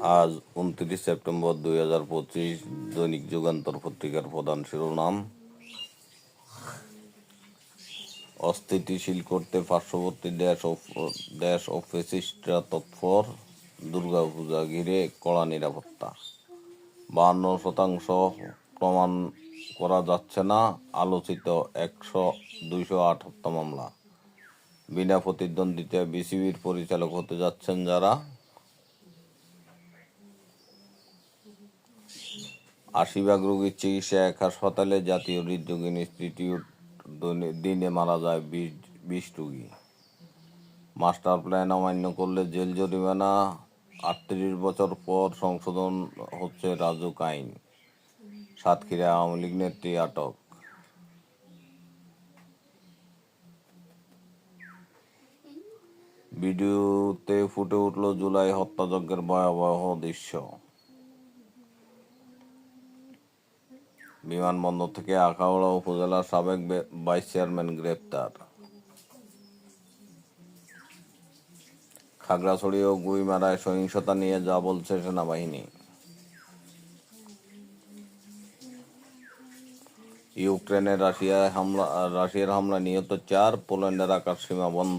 আজ উনত্রিশ সেপ্টেম্বর দুই হাজার পঁচিশ দৈনিক যুগান্তর পত্রিকার প্রধান শিরোনাম, অস্থিতিশীল করতে পার্শ্ববর্তী দেশ ও দেশ ও ফেসিস্টরা তৎপর দুর্গাপূজা ঘিরে কড়া নিরাপত্তা। বাহান্ন শতাংশ প্রমাণ করা যাচ্ছে না, আলোচিত একশো দুইশো আট হত্যা মামলা। বিনা প্রতিদ্বন্দ্বিতায় বিসিবির পরিচালক হতে যাচ্ছেন যারা? আশি ভাগ রোগীর চিকিৎসা এক হাসপাতালে জাতীয় হৃদরোগ ইনস্টিটিউট দৈনি- মারা যায় বিশ রোগী। মাস্টার প্ল্যান অমান্য করলে জেল জরিমানা, আটত্রিশ বছর পর সংশোধন হচ্ছে রাজুক আইন। সাতক্ষীরা আওয়ামী লীগ নেত্রী আটক। ভিডিওতে ফুটে উঠল জুলাই হত্যাযজ্ঞের ভয়াবহ দৃশ্য। বিমানবন্দর থেকে আখাউড়া উপজেলার সাবেক ভাইস চেয়ারম্যান গ্রেপ্তার। খাগড়াছড়ি ও গুইমারায় সহিংসতা নিয়ে যা বলছে সেনাবাহিনী। ইউক্রেনে রাশিয়ায় হামলা রাশিয়ার হামলা নিহত চার, পোল্যান্ডের আকাশ সীমা বন্ধ।